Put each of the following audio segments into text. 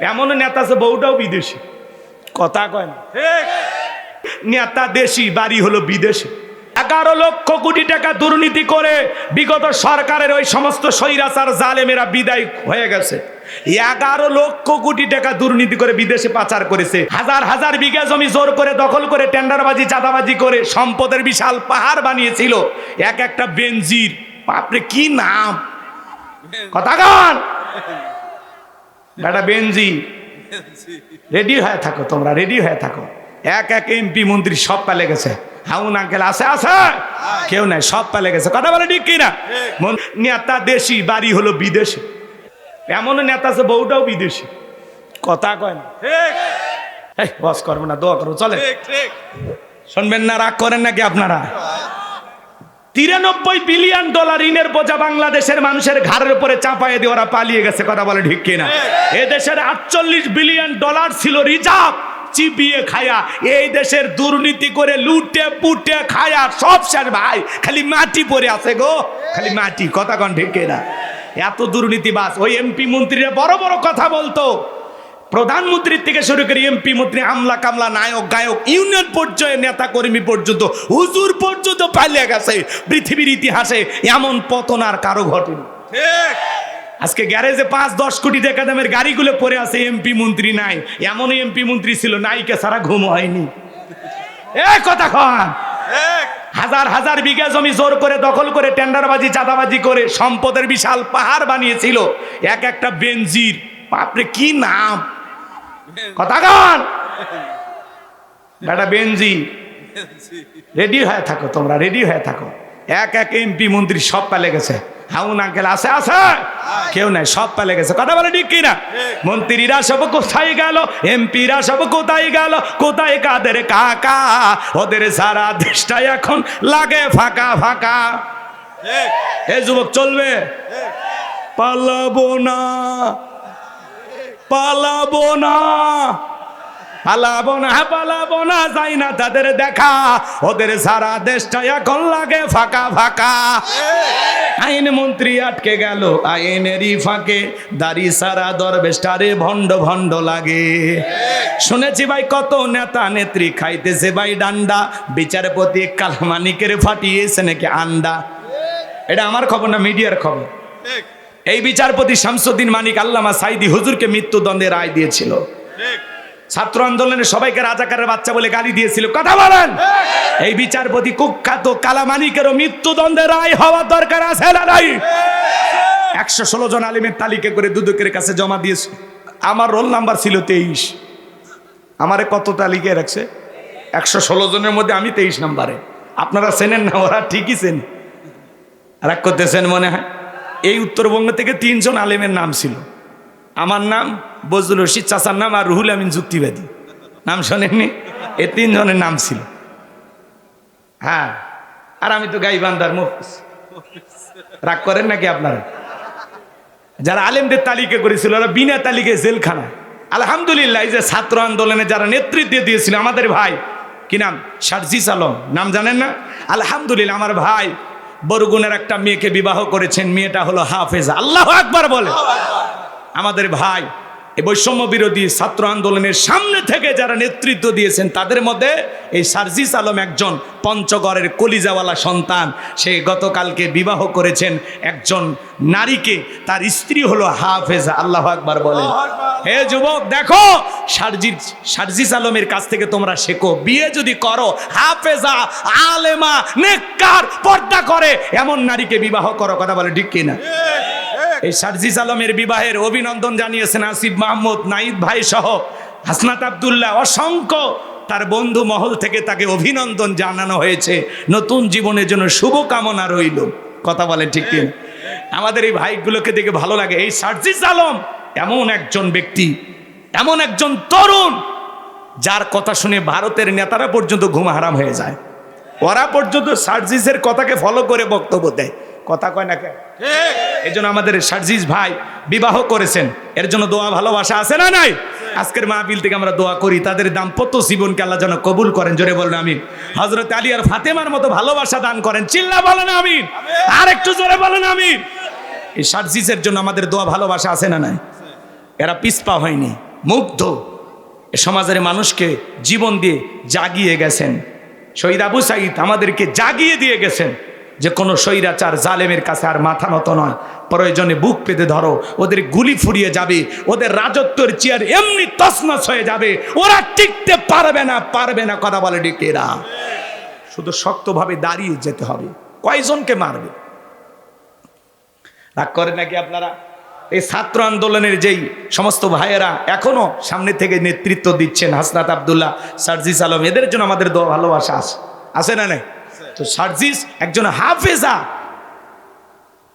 এমন নেতা আছে বউটাও বিদেশি। কথা কয় না। নেতা দেশি বাড়ি হলো বিদেশে। এগারো লক্ষ কোটি টাকা দুর্নীতি করে বিগত সরকারের ওই সমস্ত স্বৈরাচার জালেমেরা বিদায় হয়ে গেছে। এগারো লক্ষ কোটি টাকা দুর্নীতি করে বিদেশে পাচার করেছে। হাজার হাজার বিঘা জমি জোর করে দখল করে টেন্ডারবাজি চাঁদাবাজি করে সম্পদের বিশাল পাহাড় বানিয়েছিল। এক একটা বেঞ্জির বাপরে কি নাম? কথা গান বেটা বেনজি। রেডি হয়ে থাকো তোমরা রেডি হয়ে থাকো। এক এক এমপি মন্ত্রী সব পালে গেছে। হাউন আঙ্কেল আছে আছে? কেউ নাই সব পালে গেছে। কথা বলে ঠিক কিনা? মন- নেতা দেশি বাড়ি হলো বিদেশে। এমন নেতা আছে বউটাও বিদেশি। কথা কয় না। বস করব না দোয়া করব চলে। শুনবেন না রাগ করেন নাকি আপনারা? তিরানব্বই বিলিয়ন ডলার ঋণের বোঝা বাংলাদেশের মানুষের ঘাড়ের উপরে চাপায়ে দিয়ে ওরা পালিয়ে গেছে কথা বলে ঠিক কিনা? এ দেশের আটচল্লিশ বিলিয়ন ডলার ছিল রিজার্ভ চিপিয়ে খায়া। এই দেশের দুর্নীতি করে লুটে পুটে খায়া সব শেষ ভাই খালি মাটি পড়ে আছে গো খালি মাটি কথা কন ঠিক কিনা? এত দুর্নীতিবাস ওই এমপি মন্ত্রীরা বড় বড় কথা বলতো। প্রধানমন্ত্রীর থেকে শুরু করে এমপি মন্ত্রী আমলা কামলা নায়ক গায়ক ইউনিয়ন পর্যায়ে নেতা কর্মী পর্যন্ত হুজুর পর্যন্ত পালিয়ে গেছে। পৃথিবীর ইতিহাসে এমন পতন আর কারও ঘটেনি। আজকে গ্যারেজে পাঁচ দশ কোটি টাকা দামের গাড়িগুলো পড়ে আছে এমপি মন্ত্রী নাই। এমন এমপি মন্ত্রী ছিল নাইকে সারা ঘুম হয়নি। এ কথা খান হাজার হাজার বিঘা জমি জোর করে দখল করে টেন্ডারবাজি চাঁদাবাজি করে সম্পদের বিশাল পাহাড় বানিয়েছিল। এক একটা বেঞ্জির বাপরে কি নাম? কথা গান বেটা বেনজি রেডি হয়ে থাকো তোমরা রেডি হয়ে থাকো। এক এক এমপি মন্ত্রী সব পালে গেছে। হাউন আঙ্কেল আছে আছে? কেউ নাই সব পালে গেছে। কথা বলে ঠিক কিনা? মন্ত্রীরা সব কোথায় গেল? এমপিরা সব কোথায় গেল? কোথায় কাদের কাকা? ওদের সারা দেশটা এখন লাগে ফাঁকা ফাঁকা। এ যুবক চলবে? পালাবো না। পালাবো না। পালাবো না পালাবো না, যাই না তাদের দেখা। ওদের সারা দেশটা এখন লাগে ফাঁকা ফাঁকা। আইন মন্ত্রী আটকে গেল, আইনেরই ফাঁকে। দাড়ি সারা দরবেশটারে ভণ্ড ভণ্ড লাগে। শুনেছি ভাই, কত নেতা নেত্রী খাইতেছে ভাই ডান্ডা। বিচারপতি কালমানিকের ফাটিয়েছে নাকি আন্ডা এটা আমার খবর না, মিডিয়ার খবর? এই বিচারপতি শামসুদ্দিন মানিক আল্লামা সাইদি হুজুরকে মৃত্যুদণ্ডের রায় দিয়েছিল। ছাত্র আন্দোলনে সবাইকে রাজাকারের বাচ্চা বলে গালি দিয়েছিল। কথা বলেন। এই বিচারপতি কুখ্যাত কালামানিকেরও মৃত্যুদণ্ডের রায় হওয়ার দরকার আছে না নাই? একশো ষোলো জন আলিমের তালিকা করে দুদকের কাছে জমা দিয়েছে। আমার রোল নাম্বার ছিল তেইশ। আমারে কত তালিকায় রাখছে? একশো ষোলো জনের মধ্যে আমি তেইশ নাম্বারে। আপনারা চেনেন না ওরা ঠিকই চেন। রাগ করতেছেন মনে হয়? এই উত্তরবঙ্গ থেকে তিনজন আলেমের নাম ছিল। আমার নাম বজলুল রশিদ, চাচার নাম আর রুহুল আমিন যুক্তিবাদী। নাম শোনেননি? এই তিনজনের নাম ছিল। হ্যাঁ আর আমি তো গাইবান্দার মুফিস রাগ করেন নাকি আপনারা? যারা আলেমদের তালিকা করেছিল, ওরা বিনা তালিকায় জেলখানা আলহামদুলিল্লাহ, এই যে ছাত্র আন্দোলনে যারা নেতৃত্ব দিয়েছিল আমাদের ভাই, কি নাম? সারজিস আলম। নাম জানেন না? আলহামদুলিল্লাহ, আমার ভাই বরগুনের একটা মেয়েকে বিবাহ করেছেন মেয়েটা হলো হাফেজ। আল্লাহ আকবার বলে। আমাদের ভাই এই বৈষম্য বিরোধী ছাত্র আন্দোলনের সামনে থেকে যারা নেতৃত্ব দিয়েছেন তাদের মধ্যে এই সার্জিস আলম একজন পঞ্চগড়ের কলিজাওয়ালা সন্তান। সে গতকালকে বিবাহ করেছেন একজন নারীকে তার স্ত্রী হলো হাফেজ আল্লাহ আকবার বলে হে যুবক দেখো সার্জিস সার্জিস আলমের কাছ থেকে তোমরা শেখো বিয়ে যদি করো হাফেজা আলেমা নেককার পর্দা করে এমন নারীকে বিবাহ করো কথা বলে ঠিক কিনা? এই সার্জিস আলমের বিবাহের অভিনন্দন জানিয়েছেন আসিফ মাহমুদ নাইদ ভাই সহ হাসনাত আবদুল্লাহ। অসংখ্য তার বন্ধু মহল থেকে তাকে অভিনন্দন জানানো হয়েছে। নতুন জীবনের জন্য শুভকামনা রইল। কথা বলে ঠিক আমাদের এই ভাইগুলোকে দেখে ভালো লাগে। এই সার্জিস আলম এমন একজন ব্যক্তি, এমন একজন তরুণ, যার কথা শুনে ভারতের নেতারা পর্যন্ত ঘুম হারাম হয়ে যায়। ওরা পর্যন্ত সার্জিসের কথাকে ফলো করে বক্তব্য দেয়। কথা কয় না কেন এই জন্য আমাদের সার্জিস ভাই বিবাহ করেছেন। এর জন্য দোয়া ভালোবাসা আছে না নাই? আজকের মাহবিল থেকে আমরা দোয়া করি তাদের দাম্পত্য জীবনকে আল্লাহ যেন কবুল করেন। জোরে বলেন আমিন। হজরত আলী আর ফাতেমার মতো ভালোবাসা দান করেন। চিল্লা বলেন আমিন। আর একটু জোরে বলেন আমিন। এই সার্জিসের জন্য আমাদের দোয়া ভালোবাসা আছে না নাই? এরা পিসপা হয়নি মুগ্ধ। এ সমাজের মানুষকে জীবন দিয়ে জাগিয়ে গেছেন। শহীদ আবু সাইদ আমাদেরকে জাগিয়ে দিয়ে গেছেন। যে কোনো স্বৈরাচার, জালেমের কাছে আর মাথা নত নয়। প্রয়োজনে বুক পেতে ধরো, ওদের গুলি ফুরিয়ে যাবে, ওদের রাজত্বের চেয়ার এমনি তছনছ হয়ে যাবে, ওরা টিকতে পারবে না পারবে না, কথা বলে ডিকেরা শুধু শক্তভাবে দাঁড়িয়ে যেতে হবে, কয়জনকে মারবে? রাগ করে নাকি আপনারা? এই ছাত্র আন্দোলনের যেই সমস্ত ভাইয়েরা এখনও সামনে থেকে নেতৃত্ব দিচ্ছেন হাসনাত আবদুল্লাহ, সার্জিস আলম, এদের জন্য আমাদের ভালোবাসা আছে। আছে না নাই? তো সার্জিস একজন হাফেজা।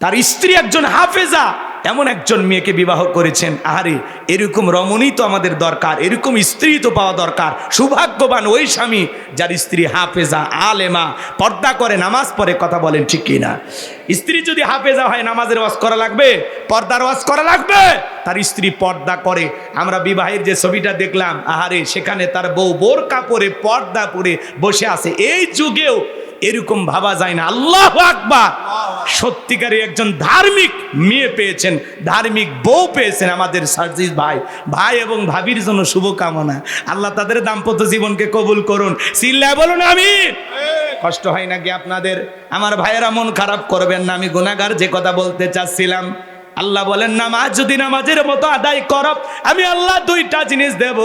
তার স্ত্রী একজন হাফেজা। এমন একজন মেয়েকে বিবাহ করেছেন। আহারে, এরকম রমণী তো আমাদের দরকার, এরকম স্ত্রী তো পাওয়া দরকার। সৌভাগ্যবান ওই স্বামী, যার স্ত্রী হাফেজা, আলেমা, পর্দা করে, নামাজ পড়ে, কথা বলেন ঠিক কিনা। স্ত্রী যদি হাফেজা হয়, নামাজের ওয়াজ করা লাগবে? পর্দার ওয়াজ করা লাগবে? তার স্ত্রী পর্দা করে। আমরা বিবাহের যে ছবিটা দেখলাম, আহারে, সেখানে তার বউ বোরকা পরে, পর্দা পরে বসে আছে। এই যুগেও এরকম ভাবা যায় না। আল্লাহ আকবার। সত্যিকারে একজন ধার্মিক মেয়ে পেয়েছেন ধার্মিক বউ পেয়েছেন আমাদের সার্জিস ভাই। ভাই এবং ভাবির জন্য শুভকামনা। আল্লাহ তাদের দাম্পত্য জীবনকে কবুল করুন। চিল্লায় বলুন আমি কষ্ট হয় নাকি আপনাদের? আমার ভাইয়েরা মন খারাপ করবেন না আমি গুণাগার যে কথা বলতে চাচ্ছিলাম। আল্লাহ বলেন, নামাজ যদি নামাজের মতো আদায় করব আমি আল্লাহ দুইটা জিনিস দেব।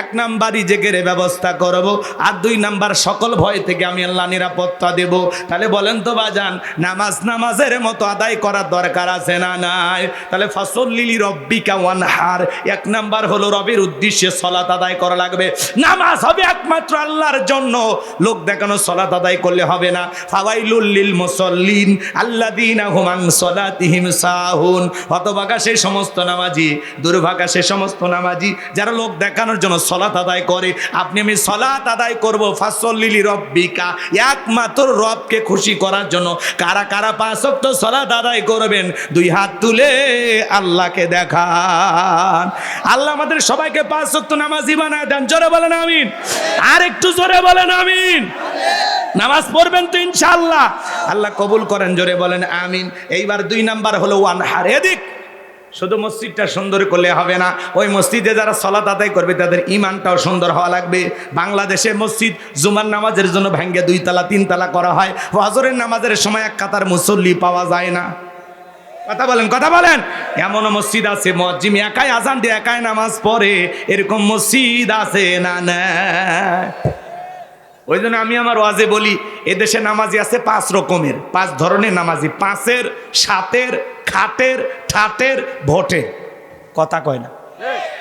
এক নাম্বার নিজেকের ব্যবস্থা করব আর দুই নাম্বার সকল ভয় থেকে আমি আল্লাহ নিরাপত্তা দেব। তাহলে বলেন তো বাজান, নামাজ নামাজের মতো আদায় করার দরকার আছে না নাই? তাহলে ফসল লিলি রব্বিকা ওয়ানহার। এক নাম্বার হলো রবের উদ্দেশ্যে সলাত আদায় করা লাগবে। নামাজ হবে একমাত্র আল্লাহর জন্য। লোক দেখানো সলাত আদায় করলে হবে না। ফাওয়াইলুল লিল মুসাল্লিন আল্লাযীনা হুম আন সলাতিহিম সাহুন। হতভাগা সেই সমস্ত নামাজি, দুর্ভাগা সেই সমস্ত নামাজি, যারা লোক দেখানোর জন্য সলাত আদায় করে। আপনি আমি সলাত আদায় করব, ফাসল্লিলি রব্বিকা, একমাত্র রবকে খুশি করার জন্য। কারা কারা পাঁচক্ত সলাত আদায় করবেন? দুই হাত তুলে আল্লাহকে দেখান। আল্লাহ আমাদের সবাইকে পাঁচক্ত নামাজি বানায় দেন। জোরে বলেন আমিন। আর একটু জোরে বলেন আমিন। নামাজ পড়বেন তো ইনশাআল্লাহ। আল্লাহ কবুল করেন, জোরে বলেন আমিন। এইবার দুই নাম্বার হলো, ওয়ান হার এদিক শুধু মসজিদটা সুন্দর করলে হবে না, ওই মসজিদে যারা সলাত আদায় করবে, তাদের ইমানটাও সুন্দর হওয়া লাগবে। বাংলাদেশে মসজিদ জুমার নামাজের জন্য ভেঙ্গে দুই তালা তিন তালা করা হয়। হজরের নামাজের সময় এক কাতার মুসল্লি পাওয়া যায় না। কথা বলেন কথা বলেন। এমনও মসজিদ আছে, মসজিদ একাই আজান দিয়ে একাই নামাজ পড়ে। এরকম মসজিদ আছে না না ওই জন্য আমি আমার ওয়াজে বলি, এদেশে নামাজি আছে পাঁচ রকমের। পাঁচ ধরনের নামাজি, পাঁচের, সাতের, খাটের, ঠাটের, ভোটের। কথা কয় না।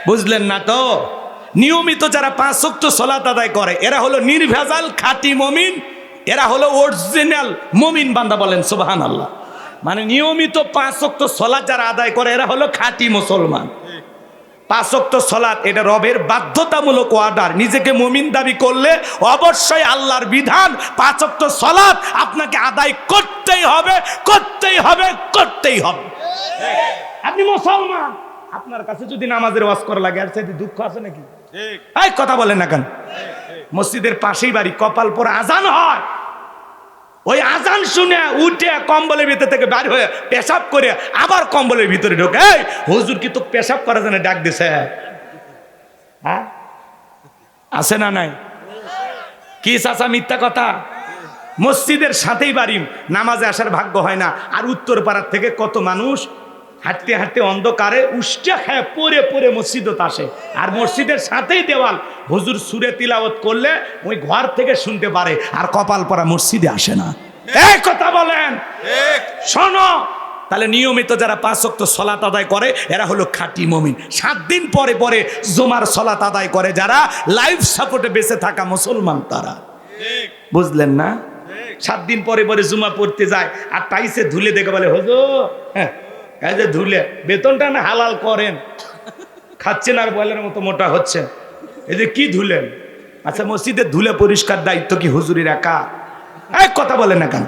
বুঝলেন না তো? নিয়মিত যারা পাঁচ শক্ত সলাত আদায় করে, এরা হলো নির্ভেজাল, খাঁটি মমিন, এরা হলো অরিজিনাল মমিন বান্দা বলেন সুবাহান আল্লাহ মানে নিয়মিত পাঁচ শক্ত সলাৎ যারা আদায় করে, এরা হলো খাঁটি মুসলমান। পাঁচক্ত সলাৎ এটা রবের বাধ্যতামূলক অর্ডার নিজেকে মমিন দাবি করলে অবশ্যই আল্লাহর বিধান। পাঁচক্ত সলাৎ আপনাকে আদায় করতেই হবে করতেই হবে করতেই হবে। আপনি মুসলমান। আপনার কাছে যদি নামাজের ওয়াজ করা লাগে আর সেটি দুঃখ আছে নাকি? এই কথা বলেন না কেন? মসজিদের পাশেই বাড়ি কপাল পর আজান হয়। ওই আজান শুনে উঠে কম্বলের ভিতর থেকে বের হয়ে পেশাব করে আবার কম্বলের ভিতরে ঢোকে। হুজুর কি তো পেশাব করার জন্য ডাক দিছে? হ্যাঁ? আছে না নাই? কি চাচা, মিথ্যা কথা? মসজিদের সাথেই বাড়ি, নামাজে আসার ভাগ্য হয় না। আর উত্তর পাড়ার থেকে কত মানুষ হাঁটতে হাঁটতে অন্ধকারে উষ্টা খায় পরে পরে মসজিদত আসে। আর মসজিদের সাথেই দেওয়াল। হুজুর সুরে তিলাওয়াত করলে ওই ঘর থেকে শুনতে পারে আর কপাল পরা মসজিদে আসে না। এই কথা বলেন। শোনো। তাহলে নিয়মিত যারা পাঁচ ওয়াক্ত সলাত আদায় করে এরা হলো খাঁটি মমিন। সাত দিন পরে পরে জুমার সলাত আদায় করে যারা লাইফ সাপোর্টে বেঁচে থাকা মুসলমান তারা। বুঝলেন না? সাত দিন পরে পরে জুমা পড়তে যায় আর টাইসে ধুলে দেখে বলে হজো হ্যাঁ এই যে ধুলে, বেতনটা না হালাল করেন। খাচ্ছেন আর বয়লের মতো মোটা হচ্ছেন। এই যে কি ধুলেন? আচ্ছা মসজিদে ধুলে পরিষ্কার দায়িত্ব কি হুজুরির একা? এক কথা বলেন না কেন?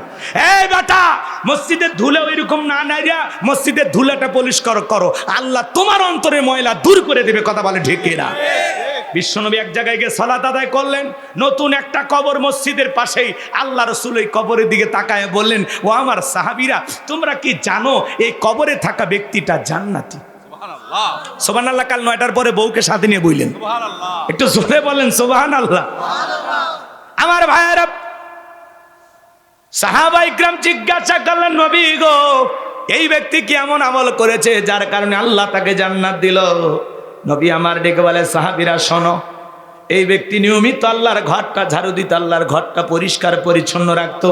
এই বেটা মসজিদের ধুলে ওইরকম না নাইরা মসজিদের ধুলেটা পরিষ্কার করো। আল্লাহ তোমার অন্তরে ময়লা দূর করে দেবে, কথা বলে ঢেকে না বিশ্বনবী এক জায়গায় গিয়ে সলাত আদায় করলেন নতুন একটা কবর মসজিদের পাশেই আল্লাহ রসুল এই কবরের দিকে তাকায় বললেন ও আমার সাহাবিরা তোমরা কি জানো এই কবরে থাকা ব্যক্তিটা জান্নাতি? সোবান আল্লাহ কাল নয়টার পরে বউকে সাথে নিয়ে বইলেন। একটু জোরে বলেন সোবাহান আল্লাহ আমার ভাইয়েরা সাহাবা ইকরাম জিজ্ঞাসা করলেন নবী গো এই ব্যক্তি কি এমন আমল করেছে যার কারণে আল্লাহ তাকে জান্নাত দিল? নবী আমার ডেকে বলে, সাহাবিরা, শোনো, এই ব্যক্তি নিয়মিত আল্লাহর ঘরটা ঝাড়ু দিত আল্লাহর ঘরটা পরিষ্কার, পরিচ্ছন্ন রাখতো।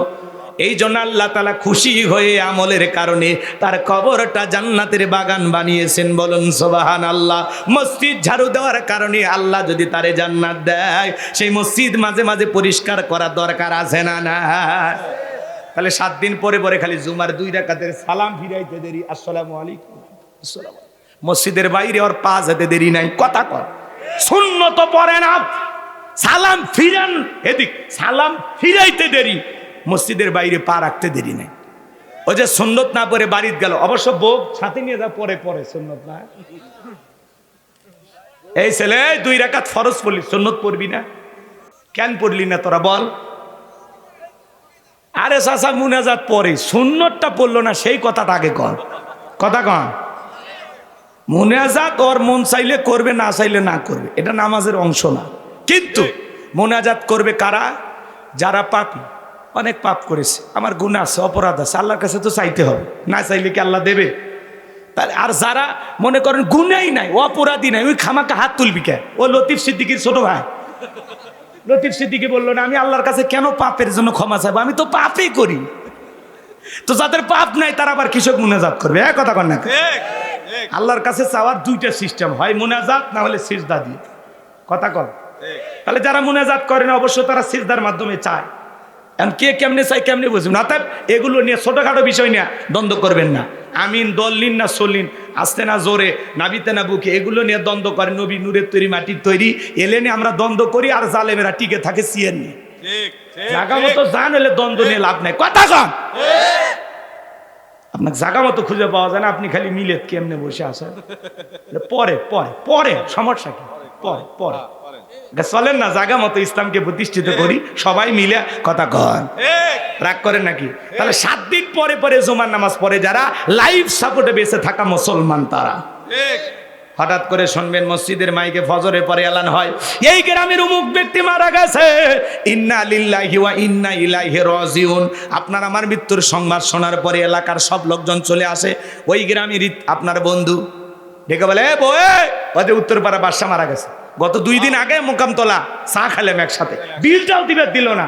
এই জন্য আল্লাহ তালা খুশি হয়ে আমলের কারণে তার কবরটা জান্নাতের বাগান বানিয়েছেন। বলুন সোবাহান আল্লাহ মসজিদ ঝাড়ু দেওয়ার কারণে আল্লাহ যদি তারে জান্নাত দেয়, সেই মসজিদ মাঝে মাঝে পরিষ্কার করা দরকার আছে না না? তাহলে সাত দিন পরে পরে খালি জুমার দুই রাকাতের সালাম ফিরাইতে দেরি। আসসালামু আলাইকুম। আসসালামু। মসজিদের বাইরে ওর পা যেতে দেরি নাই, কথা কর শূন্য তো পড়ে না। সালাম ফিরান, এদিক, সালাম ফিরাইতে দেরি। মসজিদের বাইরে পা রাখতে দেরি নাই। ও যে সুন্নত না পরে বাড়িতে গেল, অবশ্য বউ সাথে নিয়ে যা, পরে পরে সুন্নত না। এই ছেলে, দুই রাকাত ফরজ পড়লি, সুন্নত পড়বি না। কেন পড়লি না তোরা বল। আরে চাচা, মুনাজাত পরে। সুন্নতটা পড়ল না, সেই কথাটা আগে কর। কথা কন মুনাজাত ওর মন চাইলে করবে, না চাইলে না করবে। এটা নামাজের অংশ না। কিন্তু মোনাজাত করবে কারা? যারা পাপি। অনেক পাপ করেছে। আমার গুণ আছে, অপরাধ আছে। আল্লাহর কাছে তো চাইতে হবে। না চাইলে কি আল্লাহ দেবে? তাহলে আর যারা মনে করেন গুণাই নাই, অপরাধী নাই, ওই খামাকা হাত তুলবি কে? ও লতিফ সিদ্দিকির ছোট ভাই। লতিফ সিদ্দিকি বলল, না, আমি আল্লাহর কাছে কেন পাপের জন্য ক্ষমা চাইব? আমি তো পাপই করি। তো যাদের পাপ নাই, তারা আবার কৃষক মুনাজাত করবে? এক কথা কর না। আল্লাহর কাছে চাওয়ার দুইটা সিস্টেম হয় মুনাজাত না হলে সিজদা দিয়ে। কথা কর তাহলে যারা মুনাজাত করে না অবশ্য তারা সিজদার মাধ্যমে চায়। এখন কে কেমনে চাই কেমনে বুঝবেন অর্থাৎ এগুলো নিয়ে ছোটখাটো বিষয় নিয়ে দ্বন্দ্ব করবেন না। আমিন দল্লিন না সলিন আসতে না জোরে নাবিতে না বুকে এগুলো নিয়ে দ্বন্দ্ব করে নবী নূরের তৈরি মাটির তৈরি এলে নিয়ে আমরা দ্বন্দ্ব করি আর জালেমেরা টিকে থাকে সিয়ের নিয়ে। জাগা মতো জান হলে দ্বন্দ্ব নিয়ে লাভ নাই। কথা কন আপনাকে জাগা মতো খুঁজে পাওয়া যায় না, আপনি খালি মিলে কেমনে বসে আসেন পরে পরে পরে, সমস্যা কি? পরে পরে। চলেন না, জাগা মতো ইসলামকে প্রতিষ্ঠিত করি, সবাই মিলে কথা কন। রাগ করেন নাকি? তাহলে সাত দিন পরে পরে জুমার নামাজ পরে যারা লাইফ সাপোর্টে বেঁচে থাকা মুসলমান তারা। হঠাৎ করে শুনবেন মসজিদের মাইকে ফজরের পরে এলান হয়। এই গ্রামের অমুক ব্যক্তি মারা গেছে। ইন্না লিল্লাহি ওয়া ইন্না ইলাইহি রাজিউন। আপনার আমার মৃত্যুর সংবাদ শোনার পরে এলাকার সব লোকজন চলে আসে। ওই গ্রামের আপনার বন্ধু। ডেকে বলে বয়ে ওদের উত্তরপাড়া বাদশা মারা গেছে। গত দুই দিন আগে মোকামতলা চা খেলাম একসাথে। বিলটাও দিবে, দিল না।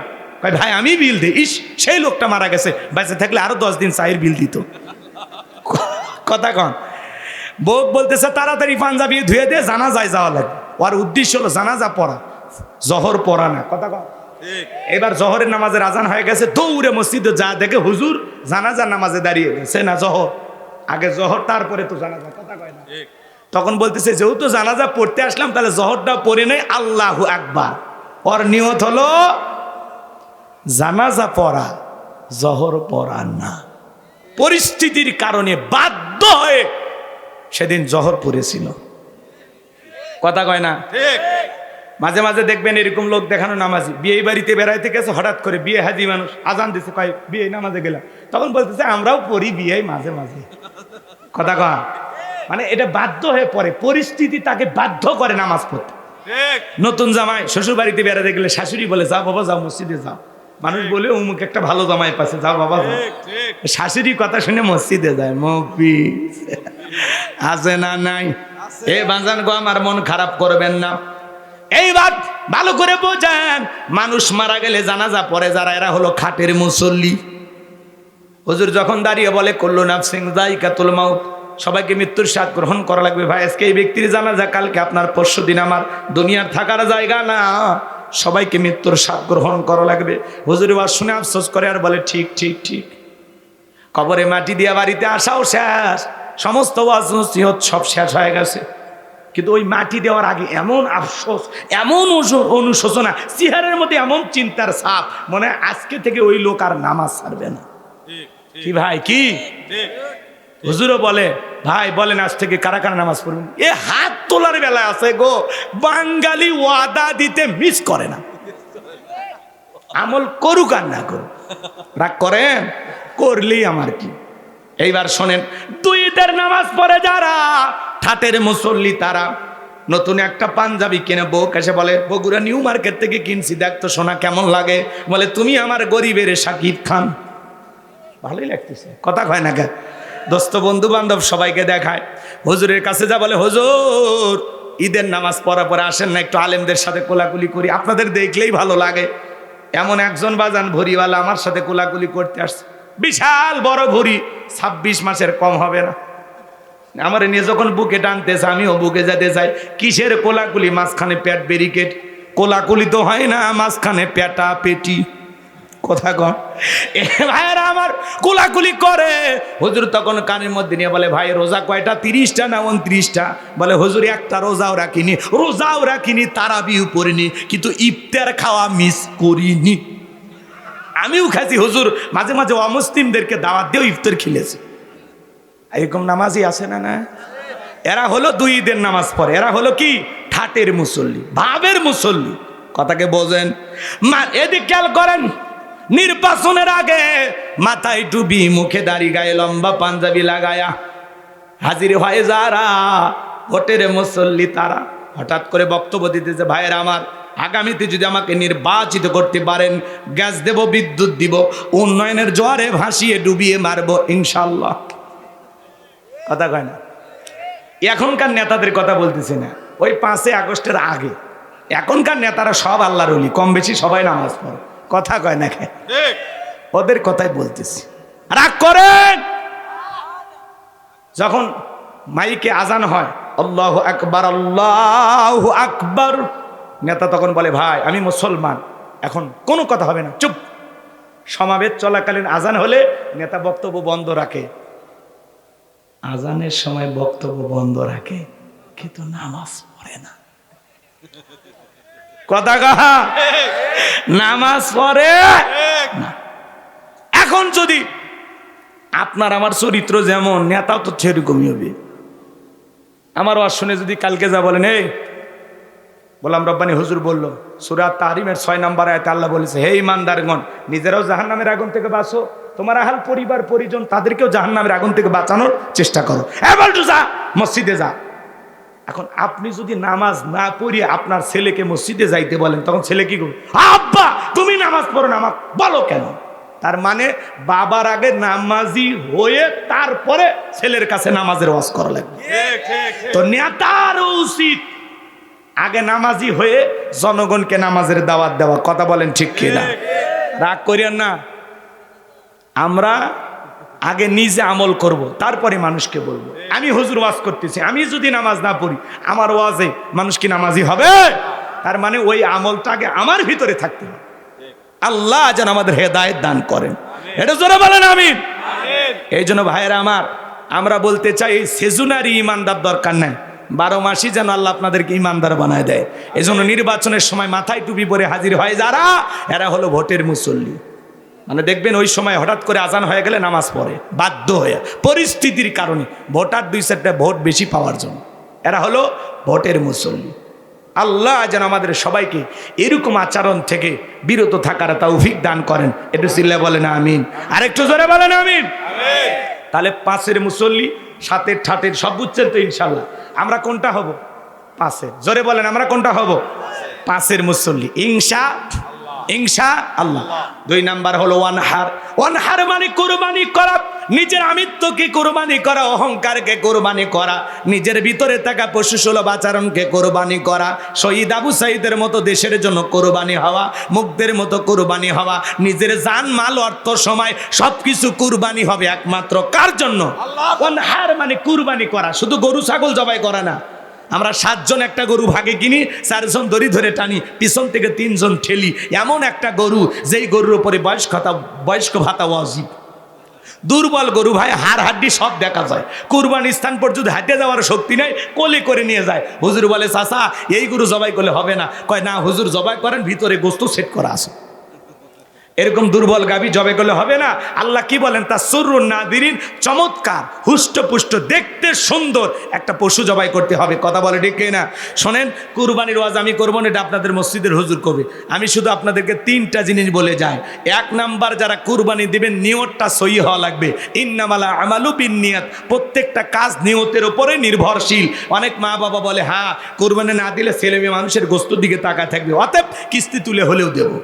ভাই, আমি বিল দিই। ইস, সেই লোকটা মারা গেছে। বেঁচে থাকলে আরও দশ দিন চায়ের বিল দিত। কথা কন। বউ বলতেছে তাড়াতাড়ি পাঞ্জাবি ধুয়ে দিয়ে জানাজায় যাওয়া লাগবে। ওর উদ্দেশ্য হলো জানাজা পড়া জহর পড়া না কথা এবার জহরের নামাজের আজান হয়ে গেছে দৌড়ে মসজিদে যা দেখে হুজুর জানাজার নামাজে দাঁড়িয়ে গেছে না জহর আগে জহর তারপরে তো জানাজা কথা কয় না। তখন বলতেছে যেহেতু জানাজা পড়তে আসলাম তাহলে জহরটা পড়ে নেই আল্লাহ আকবার। ওর নিয়ত হলো জানাজা পড়া জহর পড়া না। পরিস্থিতির কারণে বাধ্য হয়ে সেদিন জহর পড়েছিল। কথা কয় না? মাঝে মাঝে দেখবেন এরকম লোক দেখানো নামাজি। বিয়ে বাড়িতে বেড়াইতে গেছে হঠাৎ করে বিয়ে হাজি মানুষ আজান দিছে কয় বিয়ে নামাজে গেলাম। তখন বলতেছে আমরাও পড়ি বিয়ে মাঝে মাঝে। কথা কয় মানে এটা বাধ্য হয়ে পড়ে পরিস্থিতি তাকে বাধ্য করে নামাজ পড়তে। নতুন জামাই শ্বশুর বাড়িতে বেড়াতে গেলে শাশুড়ি বলে যাও বাবা যাও মসজিদে যাও। মানুষ বলে উমুক একটা ভালো জামাই পাচ্ছে যাও বাবা যাও। শাশুড়ি কথা শুনে মসজিদে যায় মফি আছে না নাই? এ বাজান গো, আমার মন খারাপ করবেন না। এইবার ভালো করে বোঝেন, মানুষ মারা গেলে জানাজা পরে যারা এরা হলো খাটের মুসল্লি। হুজুর যখন দাঁড়িয়ে বলে, কল্লু নাফ সিং জাইকাতুল মাউত সবাইকে মৃত্যুর স্বাদ গ্রহণ করা লাগবে। ভাই, আজকে এই ব্যক্তির জানাজা, কালকে আপনার পরশু দিন আমার দুনিয়ার থাকার জায়গা না। সবাইকে মৃত্যুর স্বাদ গ্রহণ করা লাগবে। হুজুর এবার শুনে আফসোস করে আর বলে, ঠিক ঠিক ঠিক। কবরে মাটি দিয়া বাড়িতে আসাও শেষ। সমস্ত ওয়াজ নসিহত সব শেষ হয়ে গেছে। কিন্তু ওই মাটি দেওয়ার আগে এমন আফসোস এমন অনুশো- অনুশোচনা চেহারের মধ্যে এমন চিন্তার সাপ মনে হয় আজকে থেকে ওই লোক আর নামাজ ছাড়বে না। কি ভাই কি? হুজুরও বলে ভাই বলেন আজ থেকে কারা কারা নামাজ পড়বেন? এ হাত তোলার বেলা আছে গো বাঙালি ওয়াদা দিতে মিস করে না। আমল করুক আর না করুক। রাগ করেন? করলেই আমার কি? এইবার শোনেন দুই ঈদের নামাজ পড়ে যারা, ঠাটের মুসল্লি তারা, নতুন একটা পাঞ্জাবি কিনে বউ কাছে বলে, বগুড়া নিউ মার্কেট থেকে কিনছি, দেখ তো সোনা কেমন লাগে? বলে, তুমি আমার গরিবের সাকিব খান। ভালোই লাগতেছে, কথা কয় না কেন? দোস্ত বন্ধু বান্ধব সবাইকে দেখায়, হুজুরের কাছে যা বলে, হুজুর, ঈদের নামাজ পড়া পরে আসেন না, একটু আলেমদের সাথে কোলাকুলি করি। আপনাদের দেখলেই ভালো লাগে। এমন একজন বাজান ভরিওয়ালা আমার সাথে কোলাকুলি করতে আসছে। বিশাল বড় ভরি ছাব্বিশ মাসের কম হবে না। আমার নিয়ে যখন বুকে টানতেছে আমিও বুকে যেতে চাই কিসের কোলাকুলি? মাঝখানে পেট ব্যারিকেড কোলাকুলি তো হয় না, মাঝখানে পেটা পেটি। কথা কন। ভাইয়েরা আমার কোলাকুলি করে। হুজুর তখন কানের মধ্যে নিয়ে বলে, ভাই, রোজা কয়টা? তিরিশটা না উনত্রিশটা? বলে, হুজুর, একটা রোজাও রাখিনি। রোজাও রাখিনি তারাবিও পড়িনি, কিন্তু ইফতার খাওয়া মিস করিনি। আমিও খাইছি, হুজুর। মাঝে মাঝে অমুসলিমদেরকে দাওয়াত দিয়েও ইফতার খেলেছি। এরকম নামাজই আছে না না? এরা হলো দুই ঈদের নামাজ পড়ে। এরা হলো কি? ঠাটের মুসল্লি, ভাবের মুসল্লি। কথাকে বোঝেন। মা, এদিক খেয়াল করেন। নির্বাচনের আগে মাথায় টুপি, মুখে দাড়ি, গায়ে লম্বা পাঞ্জাবি লাগায়া হাজির হয় যারা, ভোটের মুসল্লি তারা। হঠাৎ করে বক্তব্য দিতেছে, ভাইয়েরা আমার আগামীতে যদি আমাকে নির্বাচিত করতে পারেন গ্যাস দেব বিদ্যুৎ দিব উন্নয়নের জোয়ারে ভাসিয়ে ডুবিয়ে মারবো ইনশাল্লাহ কথা কয় না? এখনকার নেতাদের কথা বলতেছি না। ওই পাঁচই আগস্টের আগে। এখনকার নেতারা সব আল্লাহর অলি কম বেশি সবাই নামাজ পড়ে। কথা কয় না কে ওদের কথাই বলতেছি। রাগ করেন! যখন মাইকে আজান হয় আল্লাহ আকবার আল্লাহ আকবার। নেতা তখন বলে, ভাই, আমি মুসলমান। এখন কোনো কথা হবে না। চুপ। সমাবেশ চলাকালীন আজান হলে নেতা বক্তব্য বন্ধ রাখে। আজানের সময় বক্তব্য বন্ধ রাখে, কিন্তু নামাজ পড়ে না। কথা কাহা নামাজ পড়ে না। এখন যদি আপনার আমার চরিত্র যেমন, নেতাও তো সেরকমই হবে। আমার শুনে যদি কালকে যা বলেন, এই বললাম রব্বানি হুজুর বলল সুরাত তাহরিমের ছয় নম্বর আয়তে আল্লাহ বলেছে হে ইমানদারগণ নিজেরাও জাহান নামের আগুন থেকে বাঁচো। তোমার আহাল পরিবার পরিজন তাদেরকেও জাহান নামের আগুন থেকে বাঁচানোর চেষ্টা করো। এবার যা মসজিদে যা। এখন আপনি যদি নামাজ না পড়িয়ে আপনার ছেলেকে মসজিদে যাইতে বলেন তখন ছেলে কি করবে? আব্বা তুমি নামাজ পড়ো না আমাকে বলো কেন? তার মানে বাবার আগে নামাজি হয়ে তারপরে ছেলের কাছে নামাজের ওয়াজ করা লাগবে। তো নেতার উচিত আগে নামাজি হয়ে জনগণকে নামাজের দাওয়াত দেওয়া কথা বলেন ঠিক কিনা? রাগ করিয়েন না। আমরা আগে নিজে আমল করব তারপরে মানুষকে বলব। আমি হুজুর ওয়াজ করতেছি আমি যদি নামাজ না পড়ি আমার ওয়াজে মানুষ কি নামাজি হবে? তার মানে ওই আমলটা আগে আমার ভিতরে থাকতে হবে। আল্লাহ যেন আমাদের হেদায়ত দান করেন। এটা জোরে বলেন আমি এই জন্য ভাইয়েরা আমার আমরা বলতে চাই সেজুনারি ইমানদার দরকার নাই। বারো মাসই যেন আল্লাহ আপনাদেরকে ইমানদার বানায় দেয়। এই জন্য নির্বাচনের সময় মাথায় টুপি পরে হাজির হয় যারা এরা হলো ভোটের মুসল্লি। মানে দেখবেন ওই সময় হঠাৎ করে আজান হয়ে গেলে নামাজ পড়ে বাধ্য হয়ে। পরিস্থিতির কারণে ভোটার দুই চারটা ভোট বেশি পাওয়ার জন্য। এরা হলো ভোটের মুসল্লি। আল্লাহ যেন আমাদের সবাইকে এরকম আচরণ থেকে বিরত থাকার তৌফিক দান করেন। একটু চিল্লা বলেন আমিন। আরেকটু জোরে বলেন আমিন। তাহলে পাঁচের মুসল্লি সাতের ঠাটের সব বুঝছেন তো ইনশাল্লাহ। আমরা কোনটা হব? পাঁচের। জোরে বলেন, আমরা কোনটা হব? পাশের মুসল্লি। ইনশা ইনশা আল্লাহ। দুই নাম্বার হলো ওয়ানহার। ওয়ানহার মানে কোরবানি করা। নিজের আমিত্বকে কোরবানি করা অহংকারকে কোরবানি করা নিজের ভিতরে থাকা পশু সুলভ আচরণকে কোরবানি করা শহীদ আবু সাইদের মতো দেশের জন্য কোরবানি হওয়া মুগ্ধের মতো কোরবানি হওয়া নিজের জান মাল অর্থ সময় সব কিছু কুরবানি হবে একমাত্র। কার জন্য? ওয়ানহার মানে কুরবানি করা। শুধু গরু ছাগল জবাই করা না। আমরা সাতজন একটা গরু ভাগে কিনি, চারজন দড়ি ধরে টানি, পিছন থেকে তিনজন ঠেলি। এমন একটা গরু, যেই গরুর উপরে বয়স্ক বয়স্ক ভাতা ওয়াজিব। দুর্বল গরু ভাই, হাড় হাড্ডি সব দেখা যায়। কুরবান স্থান পর্যন্ত হাঁটে যাওয়ার শক্তি নেই, কোলে করে নিয়ে যায়। হুজুর বলে চাষা এই গরু জবাই করলে হবে না। কয়, না, হুজুর জবাই করেন, ভিতরে গোস্ত সেট করা আছে। এরকম দুর্বল গাবি জবে করলে হবে না। আল্লাহ কি বলেন? তা সুরুন নাদিরিন, চমৎকার, হুষ্টপুষ্ট, দেখতে সুন্দর একটা পশু জবাই করতে হবে। কথা বলে ঠিক না শোনেন, কুরবানির ওয়াজ আমি করব না, এটা আপনাদের মসজিদের হুজুর কবে। আমি শুধু আপনাদেরকে তিনটা জিনিস বলে যাই। এক নাম্বার, যারা কুরবানি দিবেন, নিয়তটা সই হওয়া লাগবে। ইন্নামালা আমালু বিন নিয়ত প্রত্যেকটা কাজ নিয়তের ওপরে নির্ভরশীল। অনেক মা বাবা বলে হ্যাঁ কুরবানি না দিলে ছেলে মেয়ে মানুষের গোস্তর দিকে তাকায় থাকবে, অতএব কিস্তি তুলে হলেও দেবো।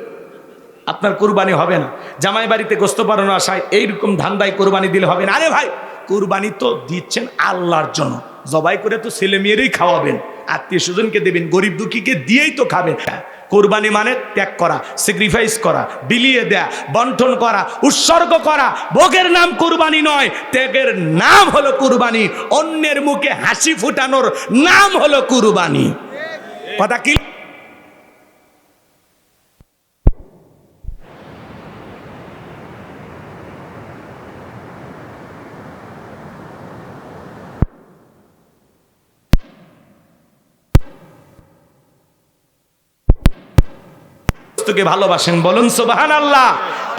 আপনার কুরবানি হবে না। জামাই বাড়িতে গোস্ত পারানো আশায় এইরকম ধান্দায় কোরবানি দিলে হবে না। আরে ভাই, কুরবানি তো দিচ্ছেন আল্লাহর জন্য। জবাই করে তো ছেলে মেয়েরই খাওয়াবেন। আত্মীয় স্বজনকে দেবেন, গরিব দুঃখীকে দিয়েই তো খাবেন। কোরবানি মানে ত্যাগ করা স্যাক্রিফাইস করা, বিলিয়ে দেয়া, বন্টন করা, উৎসর্গ করা। ভোগের নাম কুরবানি নয়, ত্যাগের নাম হলো কুরবানি। অন্যের মুখে হাসি ফুটানোর নাম হলো কুরবানি। কথা কি? বস্তুকে ভালোবাসেন বলুন সুবাহান আল্লাহ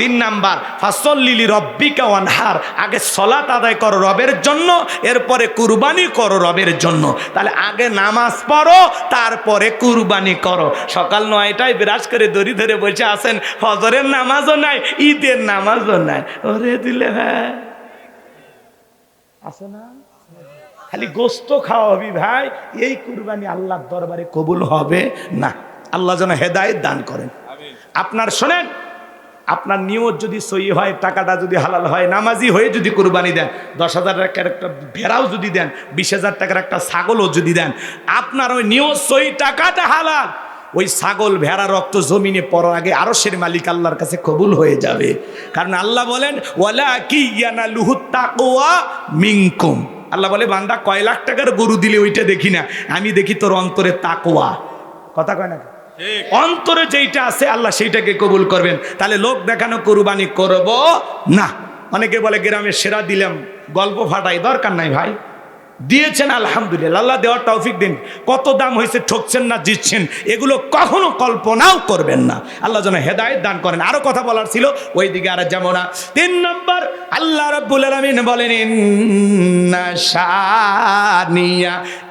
তিন নাম্বার ফাসল্লিলি রব্বিকা ওয়ানহার। আগে সলাত আদায় করো রবের জন্য, এরপরে কুরবানি করো রবের জন্য। তাহলে আগে নামাজ পড়ো, তারপরে কুরবানি করো। সকাল নয়টায় বিরাজ করে দড়ি ধরে বসে আছেন, ফজরের নামাজও নাই, ঈদের নামাজও নাই। ওরে দিলে ভাই আছে না? খালি গোস্ত খাওয়াবি ভাই, এই কুরবানি আল্লাহর দরবারে কবুল হবে না। আল্লাহ যেন হেদায়েত দান করেন। আপনার শোনেন, আপনার নিয়ত যদি সই হয়, টাকাটা যদি হালাল হয়, নামাজি হয়ে যদি কোরবানি দেন, দশ হাজার টাকার একটা ভেড়াও যদি দেন, বিশ হাজার টাকার একটা ছাগলও যদি দেন, আপনার ওই নিয়ত সই টাকাটা হালাল। ওই ছাগল, ভেড়া, রক্ত জমিনে পড়ার আগে আরও সের মালিক আল্লাহর কাছে কবুল হয়ে যাবে। কারণ আল্লাহ বলেন, ওয়ালা কি ইয়ানা লুহু তাকওয়া মিনকুম। আল্লাহ বলে, বান্দা, কয় লাখ টাকার গরু দিলে ওইটা দেখি না। আমি দেখি তোর অন্তরে তাকওয়া। কথা কয় না অন্তরে যেইটা আছে, আল্লাহ সেইটাকে কবুল করবেন। তাহলে লোক দেখানো কোরবানি করব না। অনেকে বলে গ্রামে সেরা দিলাম, গল্প ফাটাই, দরকার নাই ভাই। দিয়েছেন, আলহামদুলিল্লাহ। আল্লাহ দেওয়ার তৌফিক দিন। কত দাম হয়েছে, ঠকছেন না, জিতছেন, এগুলো কখনো কল্পনাও করবেন না। আল্লাহ যেন হেদায়েত দান করেন। আরও কথা বলার ছিল ওই দিকে আর যেমন না। তিন নম্বর, আল্লাহ রাব্বুল আলামিন বলেন, ইন্না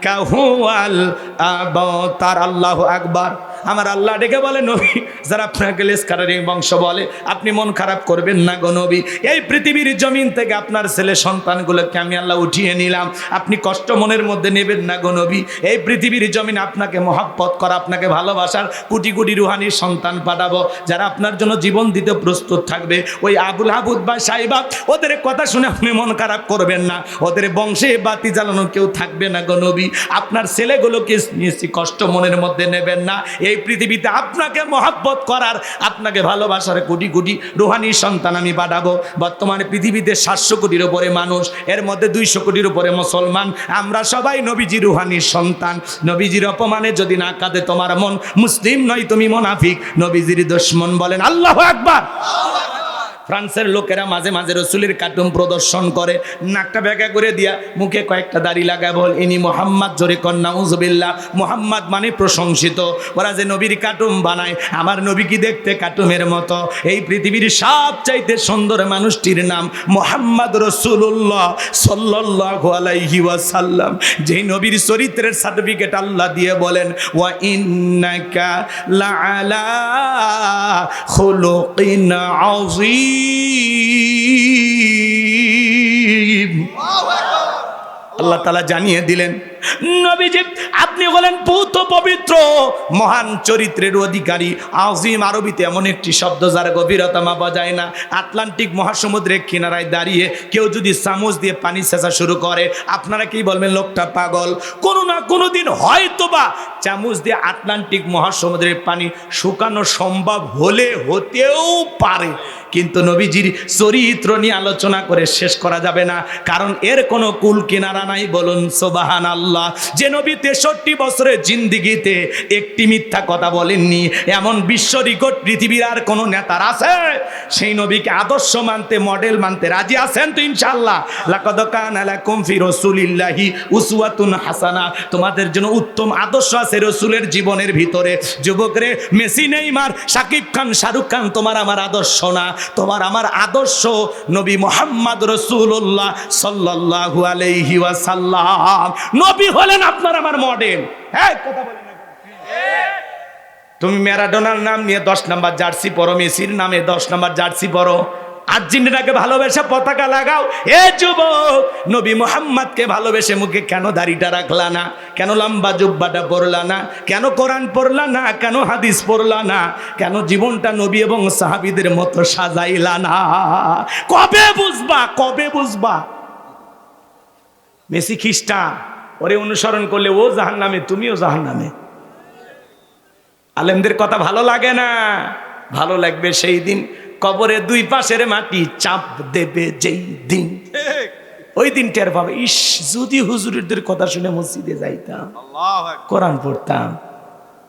কাহুয়াল আবতার। আল্লাহু আকবার। আমার আল্লাহ ডেকে বলে, নবী, যারা আপনাকে লেসকারের এই বংশ বলে, আপনি মন খারাপ করবেন না গো নবী। এই পৃথিবীর জমিন থেকে আপনার ছেলে সন্তানগুলোকে আমি আল্লাহ উঠিয়ে নিলাম। আপনি কষ্ট মনের মধ্যে নেবেন না গো নবী। এই পৃথিবীর জমিন আপনাকে মহাব্বত করা, আপনাকে ভালোবাসার কোটি কোটি রুহানির সন্তান পাঠাবো। যারা আপনার জন্য জীবন দিতে প্রস্তুত থাকবে, ওই আবুল হাবুদ বা সাইবা, ওদের কথা শুনে আপনি মন খারাপ করবেন না। ওদের বংশে বাতি জ্বালানো কেউ থাকবে না গো নবী। আপনার ছেলেগুলোকে কষ্ট মনের মধ্যে নেবেন না। এই পৃথিবীতে আপনাকে মহাব্বত করার, আপনাকে ভালোবাসার কোটি কোটি রুহানির সন্তান আমি পাঠাবো বর্তমানে পৃথিবীতে সাতশো কোটির উপরে মানুষ, এর মধ্যে দুইশো কোটির উপরে মুসলমান। আমরা সবাই নবীজি রুহানির সন্তান। নবীজির অপমানে যদি না কাঁদে তোমার মন, মুসলিম নয় তুমি মোনাফিক। নবীজির দুশ্মন বলেন, আল্লাহ আকবার! ফ্রান্সের লোকেরা মাঝে মাঝে রসুলের কার্টুন প্রদর্শন করে, নাকটা ব্যাগা করে দিয়া মুখে কয়েকটা দাড়ি লাগায় বল, ইনি মোহাম্মদ, জোরে কন্যা উজবিল্লা মোহাম্মদ মানে প্রশংসিত। ওরা যে নবীর কার্টুন বানায়, আমার নবী কি দেখতে কার্টুনের মতো? এই পৃথিবীর সবচাইতে সুন্দর মানুষটির নাম মোহাম্মদ রসুল্লাহ সাল্লাহ আলাইহি ওয়াসাল্লাম। যেই নবীর চরিত্রের সার্টিফিকেট আল্লাহ দিয়ে বলেন, ওয়া ইন্নাকা লাআলা খুলুকিন আযীম। আল্লাহ তালা জানিয়ে দিলেন নবীজি, আপনি হলেন পৌত পবিত্র। মহান চরিত্রের অধিকারী। আজিম আরবিতে এমন একটি শব্দ যার গভীরতা মাপা যায় না। আটলান্টিক মহাসমুদ্রের কিনারায় দাঁড়িয়ে কেউ যদি চামচ দিয়ে পানি সেচা শুরু করে, আপনারা কি বলবেন, লোকটা পাগল? কোনো না কোনো দিন হয়তো বা চামচ দিয়ে আটলান্টিক মহাসমুদ্রের পানি শুকানো সম্ভব হলে হতেও পারে। কিন্তু নবীজির চরিত্র নিয়ে আলোচনা করে শেষ করা যাবে না। কারণ এর কোনো কুল কিনারা নাই, বলুন সোবাহান আল্লাহ যে নবী তেষট্টি বছরের জিন্দিগিতে একটি মিথ্যা কথা বলেননি, এমন বিশ্ব রেকর্ড পৃথিবীর আর কোনো নেতার আছে? সেই নবীকে আদর্শ মানতে, মডেল মানতে রাজি আছেন তো ইনশাল্লাহ লাকাদ কানা লাকুম ফি রাসূলিল্লাহি উসওয়াতুন হাসানা। তোমাদের জন্য উত্তম আদর্শ আছে রসুলের জীবনের ভিতরে। যুবকরে, মেসি, নেইমার সাকিব খান, শাহরুখ খান, তোমার আমার আদর্শ না। তোমার আমার আদর্শ নবী মোহাম্মদ রসুল্লাহ সাল্লাল্লাহু আলাইহি ওয়াসাল্লাম। নবী হলেন আপনার আমার মডেল হ্যাঁ কথা বলেন তুমি ম্যারাডোনার নাম নিয়ে দশ নাম্বার জার্সি পরো, মেসির নামে দশ নাম্বার জার্সি পরো। আর্জেন্টিনাকে ভালোবেসে পতাকা লাগাও। এ যুবক, নবী মোহাম্মদকে ভালোবেসে মুখে কেন দাড়িটা রাখলা না? কেন লম্বা জুব্বাটা পরলা না? কেন কোরআন পড়লা না? কেন হাদিস পড়লা না? কেন জীবনটা নবী এবং সাহাবিদের মতো সাজাইলা না? কবে বুঝবা? কবে বুঝবা? মেসি খ্রিস্টান। ওরে অনুসরণ করলে ও জাহান নামে তুমিও জাহান নামে আলেমদের কথা ভালো লাগে না। ভালো লাগবে সেই দিন কবরে দুই পাশের মাটি চাপ দেবে যেই দিন। ওই দিন টের পাবে। ইস যদি হুজুরদের কথা শুনে মসজিদে যাইতাম কোরআন পড়তাম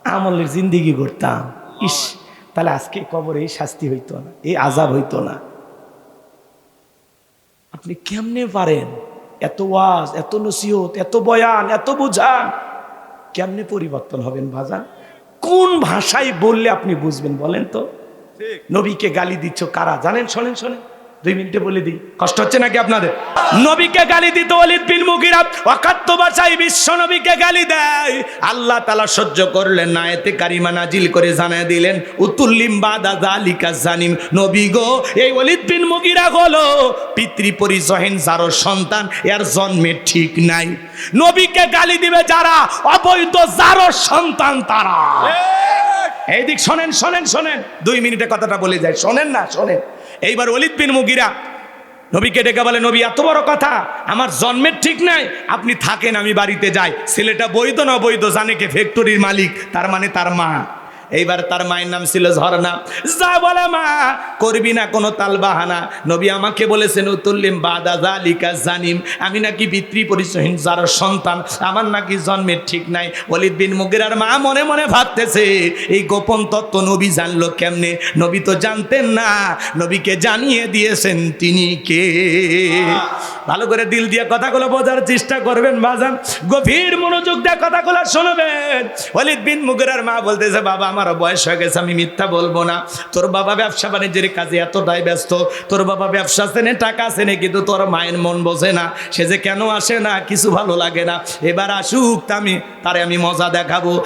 আমলের জিন্দিগি করতাম ইস তাহলে আজকে কবরে এই শাস্তি হইতো না এই আজাব হইতো না। আপনি কেমনে পারেন? এত ওয়াজ এত নসিহত এত বয়ান এত বোঝান। কেমনে পরিবর্তন হবেন ভাজান কোন ভাষায় বললে আপনি বুঝবেন বলেন তো? নবীকে গালি দিচ্ছ কারা? জানেন শোনেন শোনেন। দুই মিনিটে বলে দিই কষ্ট হচ্ছে নাকি আপনাদের? নবীকে গালি দিত অলিদ বিন মুগিরা অকাত্য ভাষায় বিশ্ব নবীকে গালি দেয়। আল্লাহ তালা সহ্য করলেন না এতে কারিমা নাজিল করে জানায় দিলেন উতুল্লিম বাদা জালিকা জানিম। নবী গো এই অলিদ বিন মুগিরা হলো পিতৃ পরিচহীন যারও সন্তান এর জন্মের ঠিক নাই। নবীকে গালি দিবে যারা অবৈধ যারও সন্তান তারা। এই দিক শোনেন শোনেন শোনেন। দুই মিনিটে কথাটা বলে যায়। শোনেন না শোনেন। এইবার অলিদ বিন মুগিরা নবীকে ডেকে বলে, নবী, এত বড় কথা, আমার জন্মের ঠিক নাই, আপনি থাকেন, আমি বাড়িতে যাই। ছেলেটা বৈধ না বৈধ জানে কে ফ্যাক্টরির মালিক, তার মানে তার মা। এইবার তার মায়ের নাম ছিল ঝর্ণা যা বলে মা, করবি না কোনো তাল বাহানা। নবী আমাকে বলেছেন, উতুল্লিম বাদা জালিকা জানিম। আমি নাকি পিতৃ পরিচয়হীন যার সন্তান, আমার নাকি জন্মের ঠিক নাই। অলিদ বিন মুগিরার মা মনে মনে ভাবতেছে, এই গোপন তত্ত্ব নবী জানলো কেমনে? নবী তো জানতেন না। নবীকে জানিয়ে দিয়েছেন তিনি কে? ভালো করে দিল দিয়ে কথাগুলো বোঝার চেষ্টা করবেন বাজান গভীর মনোযোগ দিয়ে কথাগুলো শুনবেন। অলিদ বিন মুগিরার মা বলতেছে, বাবা, আমার বয়স হয়ে গেছে, আমি মিথ্যা বলব না। তোর বাবা ব্যবসা বাণিজ্যের কাজে এতটাই ব্যস্ত, তোর বাবা ব্যবসা আছে না টাকা আছে না কিন্তু তোর মায়ের মন বোঝে না। সে যে কেন আসে না, কিছু ভালো লাগে না। এবার আসুক আমি তারে আমি মজা দেখাবো।